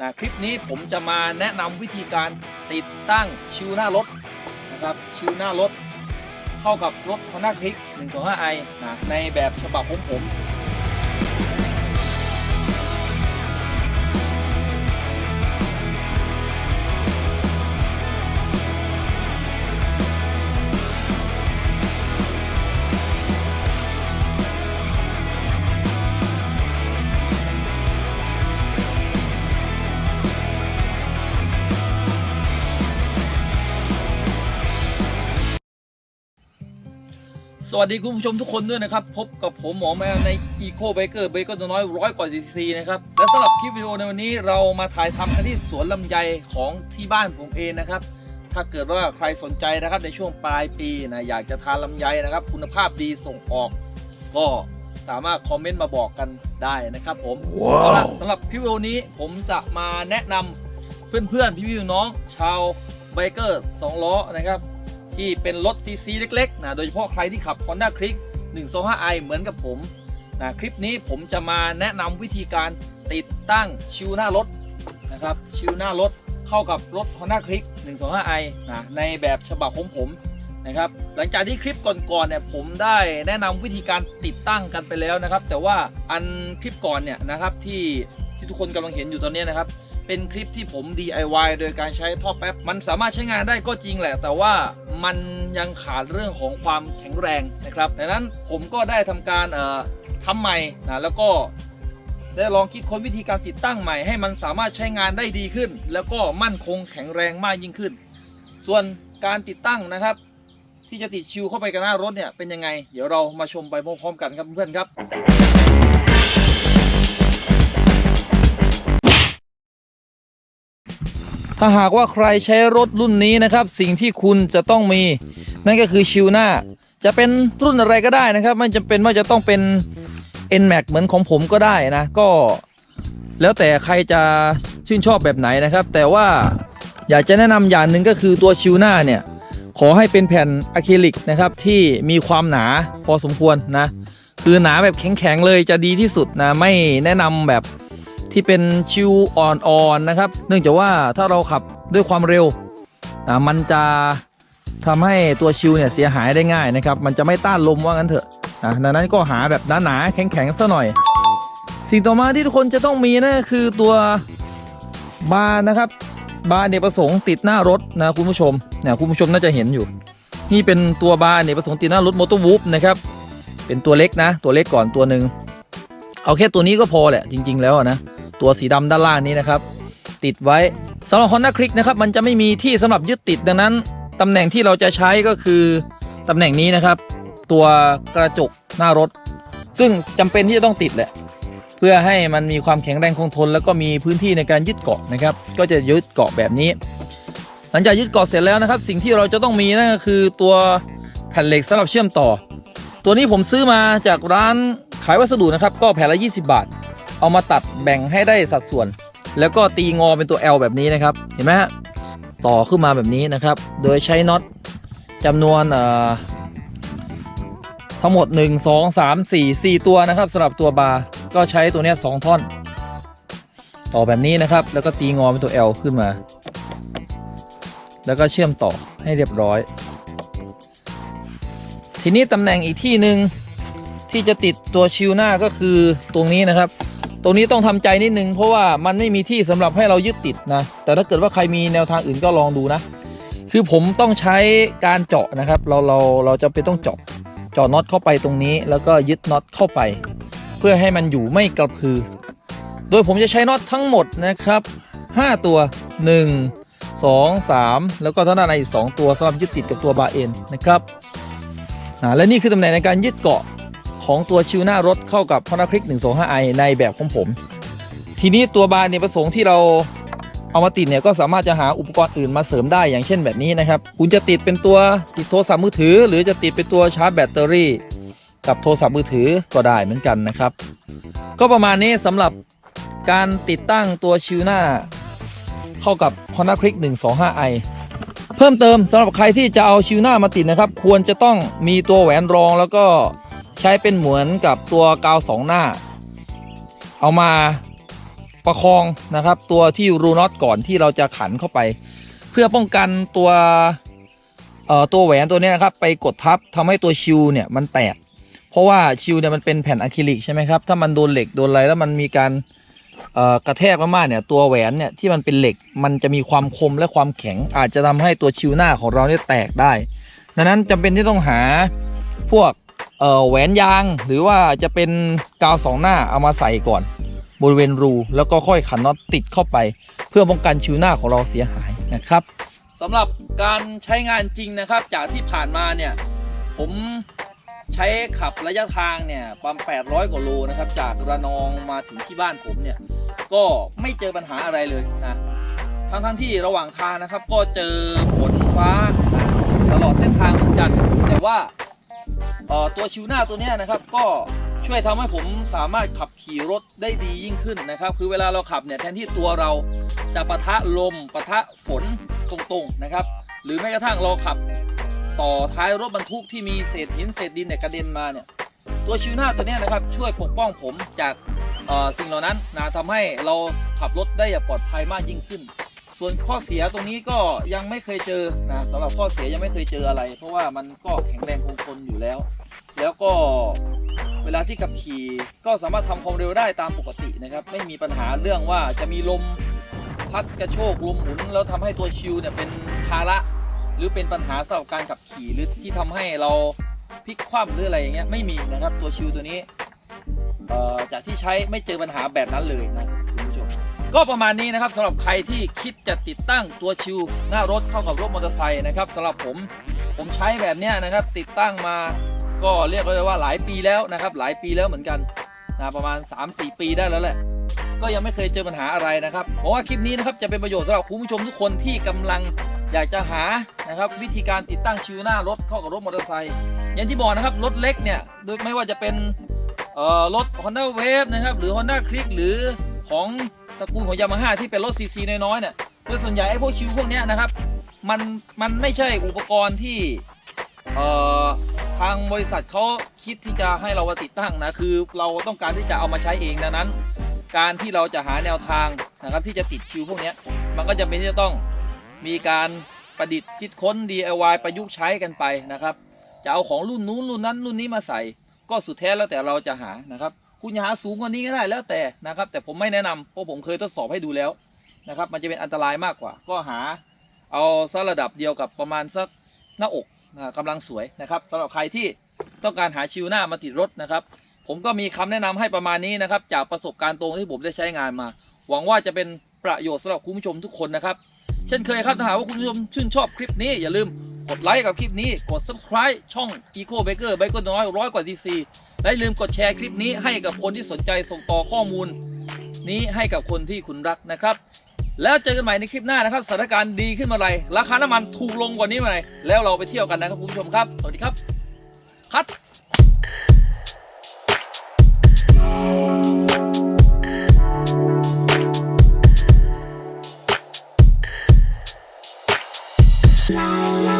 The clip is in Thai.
นะคลิปนี้ผมจะมาแนะนำวิธีการติดตั้งชิวหน้ารถนะครับชิวหน้ารถ เข้ากับรถ Honda Click 125i นะในแบบฉบับของผม สวัสดีคุณผู้ชมทุกคนด้วยนะครับ พบกับผมหมอแมวใน Eco Biker Biker ตัวน้อยร้อยกว่า cc นะครับ และสำหรับคลิปวิดีโอในวันนี้เรามาถ่ายทำกันที่สวนลำไยของที่บ้านผมเองนะครับ ถ้าเกิดว่าใครสนใจนะครับในช่วงปลายปีนะอยากจะทานลำไยนะครับ คุณภาพดีส่งออก ก็สามารถคอมเมนต์มาบอกกันได้นะครับผมเอาละสำหรับคลิปวิดีโอนี้ผมจะมาแนะนำเพื่อนๆพี่ๆน้องๆชาวไบเกอร์สองล้อนะครับ ที่เป็นรถซีซีเล็กๆนะโดยเฉพาะใครที่ขับ Honda Click 125i เหมือนกับผมนะคลิปนี้ผมจะมาแนะนำวิธีการติดตั้งชิวหน้ารถนะครับชิวหน้ารถเข้ากับรถ Honda Click 125i นะในแบบฉบับของผมนะครับหลังจากที่คลิปก่อนๆเนี่ยผมได้แนะนำวิธีการติดตั้งกันไปแล้วนะครับ แต่ว่าอันคลิปก่อนเนี่ยนะครับที่ที่ทุกคนกำลังเห็นอยู่ตอนนี้นะครับ เป็นคลิปที่ผม DIY โดยการใช้ท่อแป๊บ มันสามารถใช้งานได้ก็จริงแหละ แต่ว่ามันยังขาดเรื่องของความแข็งแรงนะครับดังนั้นผมก็ได้ทำการเอ่อทำใหม่นะแล้วก็ได้ลองคิดค้นวิธีการติดตั้งใหม่ให้มันสามารถใช้งานได้ดีขึ้น แล้วก็มั่นคงแข็งแรงมากยิ่งขึ้น ส่วนการติดตั้งนะครับ ที่จะติดชิวเข้าไปกับหน้ารถเนี่ยเป็นยังไง เดี๋ยวเรามาชมไปพร้อมๆกันครับเพื่อนๆครับ ถ้าหากว่าใครใช้รถรุ่นนี้นะครับ สิ่งที่คุณจะต้องมี นั่นก็คือชิวหน้า จะเป็นรุ่นอะไรก็ได้นะครับ ไม่จำเป็นว่าจะต้องเป็น N Max เหมือนของผมก็ได้นะ ก็ แล้วแต่ใครจะชื่นชอบแบบไหนนะครับ แต่ว่าอยากจะแนะนำอย่างหนึ่งก็คือตัวชิวหน้าเนี่ยขอให้เป็นแผ่นอะคริลิกนะครับที่มีความหนาพอสมควรนะ คือหนาแบบแข็งๆเลยจะดีที่สุดนะไม่แนะนำแบบ ที่เป็นชิวอ่อนๆนะครับ เนื่องจากว่าถ้าเราขับด้วยความเร็วอ่ามันจะทำให้ตัวชิวเนี่ยเสียหายได้ง่ายนะครับ มันจะไม่ต้านลมว่างั้นเถอะนะดังนั้นก็หาแบบหนาๆแข็งๆซะหน่อย สิ่งต่อมาที่ทุกคนจะต้องมีนั่นคือตัวบาร์นะครับ บาร์เนประสงค์ติดหน้ารถนะคุณผู้ชมเนี่ยคุณผู้ชมน่าจะเห็นอยู่ นี่เป็นตัวบาร์เนประสงค์ติดหน้ารถมอเตอร์วูฟนะครับ เป็นตัวเล็กนะ ตัวเล็กก่อนตัวหนึ่ง เอาแค่ตัวนี้ก็พอแหละจริง ๆ แล้วนะตัวสีดำด้านล่างนี้นะครับ ติดไว้สำหรับ Honda Click นะครับมันจะไม่มีที่สำหรับยึดติดดังนั้นตำแหน่งที่เราจะใช้ก็คือตำแหน่งนี้นะครับ ตัวกระจกหน้ารถ ซึ่งจำเป็นที่จะต้องติดแหละเพื่อให้มันมีความแข็งแรงคงทน แล้วก็มีพื้นที่ในการยึดเกาะนะครับ ก็จะยึดเกาะแบบนี้ หลังจากยึดเกาะเสร็จแล้วนะครับ สิ่งที่เราจะต้องมีนั่นก็คือตัวแผ่นเหล็กสำหรับเชื่อมต่อ ตัวนี้ผมซื้อมาจากร้านายวัสดุนะครับก็แผ่นละ 20 บาท เอามาตัดแบ่งให้ได้สัดส่วน แล้วก็ตีงอเป็นตัว L แบบนี้นะครับ เห็นไหมฮะต่อขึ้นมาแบบนี้นะครับ โดยใช้น็อตจำนวนเอ่อทั้งหมด 1 2 3 4 4 ตัวนะครับสำหรับตัวบาร์ก็ใช้ตัวนี้ย2ท่อน ต่อแบบนี้นะครับ แล้วก็ตีงอเป็นตัว L ขึ้นมา แล้วก็เชื่อมต่อให้เรียบร้อย ทีนี้ตำแหน่งอีกที่หนึ่ง ที่จะติดตัวชิวหน้าก็คือตรงนี้นะครับ ตรงนี้ต้องทำใจนิดนึงเพราะว่ามันไม่มีที่สำหรับให้เรายึดติดนะแต่ถ้าเกิดว่าใครมีแนวทางอื่นก็ลองดูนะ คือผมต้องใช้การเจาะนะครับ เราเราเราจะเป็นต้องเจาะเจาะน็อตเข้าไปตรงนี้ แล้วก็ยึดน็อตเข้าไป เพื่อให้มันอยู่ไม่กระพือ โดยผมจะใช้น็อตทั้งหมดนะครับ 5 ตัว 1 2 3 แล้วก็ท่างด้านในอีก 2 ตัวสำหรับยึดติดกับตัวบาร์เอ็นนะครับและนี่คือตำแหน่งในการยึดเกาะ ของตัวชิวหน้ารถเข้ากับ Honda c l i c 125i ในแบบของผม ทีนี้ตัวบาร์เนี่ยประสงค์ที่เราเอามาติดเนี่ยก็สามารถจะหาอุปกรณ์อื่นมาเสริมได้อย่างเช่นแบบนี้นะครับ คุณจะติดเป็นตัวติดโทรศัพท์มือถือ หรือจะติดเป็นตัวชาร์จแบตเตอรี่กับโทรศัพท์มือถือก็ได้เหมือนกันนะครับ ก็ประมาณนี้สำหรับการติดตั้งตัวชิวหน้า เข้ากับ Honda c l i c 125i เพิ่มเติมสำหรับใครที่จะเอาชิวหน้ามาติดนะครับ ควรจะต้องมีตัวแหวนรองแล้วก็ ใช้เป็นเหมือนกับตัวกาวสองหน้า เอามาประคองนะครับ ตัวที่รูน็อตก่อนที่เราจะขันเข้าไป เพื่อป้องกันตัวเอ่อตัวแหวนตัวนี้นะครับไปกดทับทำให้ตัวชิวเนี่ยมันแตก เพราะว่าชิวเนี่ยมันเป็นแผ่นอะคริลิกใช่ไหมครับถ้ามันโดนเหล็กโดนอะไรแล้วมันมีการเอ่อกระแทกมากๆเนี่ยตัวแหวนเนี่ยที่มันเป็นเหล็กมันจะมีความคมและความแข็งอาจจะทำให้ตัวชิวหน้าของเราเนี่ยแตกได้ ดังนั้นจำเป็นที่ต้องหาพวก เอ่อแหวนยางหรือว่าจะเป็นกาวสองหน้าเอามาใส่ก่อน บริเวณรูแล้วก็ค่อยขันน็อตติดเข้าไป เพื่อป้องกันชิวหน้าของเราเสียหายนะครับสำหรับการใช้งานจริงนะครับ จากที่ผ่านมาเนี่ย ผมใช้ขับระยะทางเนี่ยประมาณ800 กว่าโลนะครับ จากระนองมาถึงที่บ้านผมเนี่ย ก็ไม่เจอปัญหาอะไรเลยนะทั้งทั้งที่ระหว่างทางนะครับ ก็เจอฝนฟ้าตลอดเส้นทางเหมือนกันแต่ว่า ตัวชิวหน้าตัวนี้นะครับก็ช่วยทำให้ผมสามารถขับขี่รถได้ดียิ่งขึ้นนะครับ คือเวลาเราขับเนี่ยแทนที่ตัวเราจะปะทะลมปะทะฝนตรงๆนะครับ หรือแม้กระทั่งเราขับต่อท้ายรถบรรทุกที่มีเศษหินเศษดินเนี่ยกระเด็นมาเนี่ยตัวชิวหน้าตัวนี้นะครับช่วยปกป้องผมจากเอ่อสิ่งเหล่านั้นนะทำให้เราขับรถได้อย่างปลอดภัยมากยิ่งขึ้น ส่วนข้อเสียตรงนี้ก็ยังไม่เคยเจอนะสำหรับข้อเสียยังไม่เคยเจออะไร เพราะว่ามันก็แข็งแรงคงทนอยู่แล้ว แล้วก็เวลาที่ขับขี่ก็สามารถทำความเร็วได้ตามปกตินะครับ ไม่มีปัญหาเรื่องว่าจะมีลมพัดกระโชกลมหมุนแล้วทำให้ตัวชิวเนี่ยเป็นภาระหรือเป็นปัญหาสำหรับการขับขี่หรือที่ทำให้เราพลิกคว่ำหรืออะไรอย่างเงี้ยไม่มีนะครับตัวชิวตัวนี้เอ่อจากที่ใช้ไม่เจอปัญหาแบบนั้นเลยนะ ก็ประมาณนี้นะครับสำหรับใครที่คิดจะติดตั้งตัวชิวหน้ารถเข้ากับรถมอเตอร์ไซค์นะครับสำหรับผมผมใช้แบบเนี้ยนะครับ ติดตั้งมาก็เรียกได้ว่าหลายปีแล้วนะครับ หลายปีแล้วเหมือนกันนะประมาณ 3-4 ปีได้แล้วแหละ ก็ยังไม่เคยเจอปัญหาอะไรนะครับเพราะว่าคลิปนี้นะครับจะเป็นประโยชน์สำหรับคุณผู้ชมทุกคนที่กำลังอยากจะหานะครับวิธีการติดตั้งชิวหน้ารถเข้ากับรถมอเตอร์ไซค์อย่างที่บอกนะครับรถเล็กเนี่ยโดยไม่ว่าจะเป็นเอ่อรถ Honda Wave นะครับหรือ Honda Click หรือของ ตระกูลของยามาฮ่าที่เป็นรถซีซีน้อยๆเนี่ยโดยส่วนใหญ่ไอ้พวกชิวพวกเนี้ยนะครับ มันมันไม่ใช่อุปกรณ์ที่เอ่อทางบริษัทเขาคิดที่จะให้เราาติดตั้งนะคือเราต้องการที่จะเอามาใช้เองดังนั้น การที่เราจะหาแนวทางนะครับที่จะติดชิวพวกเนี้ยมันก็จะเป็นที่จะต้องมีการประดิษฐ์คิดค้น DIY ประยุกต์ใช้กันไปนะครับ จะเอาของรุ่นนู้นรุ่นนั้นรุ่นนี้มาใส่ ก็สุดแท้แล้วแต่เราจะหานะครับ คุณจะหาสูงกว่านี้ก็ได้แล้วแต่นะครับ แต่ผมไม่แนะนำเพราะผมเคยทดสอบให้ดูแล้วนะครับ มันจะเป็นอันตรายมากกว่า ก็หาเอาสักระดับเดียวกับประมาณสักหน้าอกนะกำลังสวยนะครับสำหรับใครที่ต้องการหาชิวหน้ามาติดรถนะครับ ผมก็มีคำแนะนำให้ประมาณนี้นะครับ จากประสบการณ์ตรงที่ผมได้ใช้งานมา หวังว่าจะเป็นประโยชน์สำหรับคุณผู้ชมทุกคนนะครับ เช่นเคยครับถ้าหากว่าคุณผู้ชมชื่นชอบคลิปนี้อย่าลืม กดไลค์กับคลิปนี้ กด subscribe ช่อง Eco Baker ไบเกอร์น้อยร้อยกว่า cc และอย่าลืมกดแชร์คลิปนี้ให้กับคนที่สนใจส่งต่อข้อมูล นี้ให้กับคนที่คุณรักนะครับ แล้วเจอกันใหม่ในคลิปหน้านะครับสถานการณ์ดีขึ้นมาไรราคาน้ำมันถูกลงกว่านี้มาไรแล้วเราไปเที่ยวกันนะครับคุณผู้ชมครับ สวัสดีครับ คัด la la